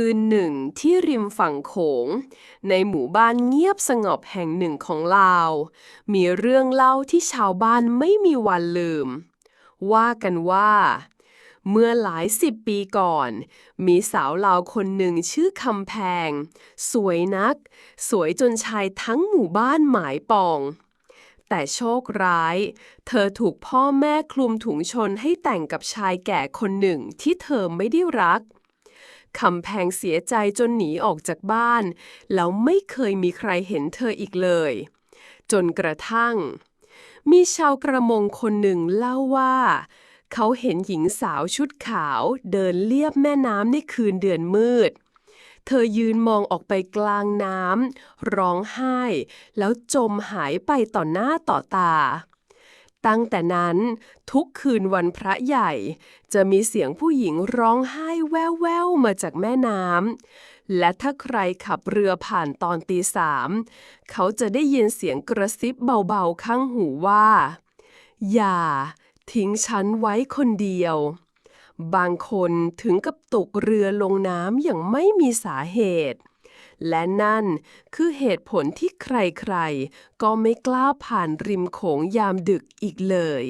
คืนหนึ่งที่ริมฝั่งโขง ในหมู่บ้านเงียบสงบแห่งหนึ่งของลาว มีเรื่องเล่าที่ชาวบ้านไม่มีวันลืม ว่ากันว่า เมื่อหลายสิบปีก่อน มีสาวลาวคนหนึ่งชื่อคำแพง สวยนัก สวยจนชายทั้งหมู่บ้านหมายปอง แต่โชคร้าย เธอถูกพ่อแม่คลุมถุงชนให้แต่งกับชายแก่คนหนึ่งที่เธอไม่ได้รัก คำแพงเสียใจจนหนีออกจากบ้าน แล้วไม่เคยมีใครเห็นเธออีกเลย จนกระทั่ง มีชาวกระมงคนหนึ่งเล่าว่า เขาเห็นหญิงสาวชุดขาวเดินเลียบแม่น้ำในคืนเดือนมืด เธอยืนมองออกไปกลางน้ำร้องไห้ แล้วจมหายไปต่อหน้าต่อตา ตั้งแต่นั้นทุกคืนวันพระใหญ่ จะมีเสียงผู้หญิงร้องไห้แว่วๆมาจากแม่น้ำและถ้าใครขับเรือผ่านตอนตีสามเขาจะได้ยินเสียงกระซิบเบาๆข้างหูว่า อย่า ทิ้งฉันไว้คนเดียว บางคนถึงกับตกเรือลงน้ำอย่างไม่มีสาเหตุ และนั่นคือเหตุผลที่ใครๆ ก็ไม่กล้าผ่านริมโขงยามดึกอีกเลย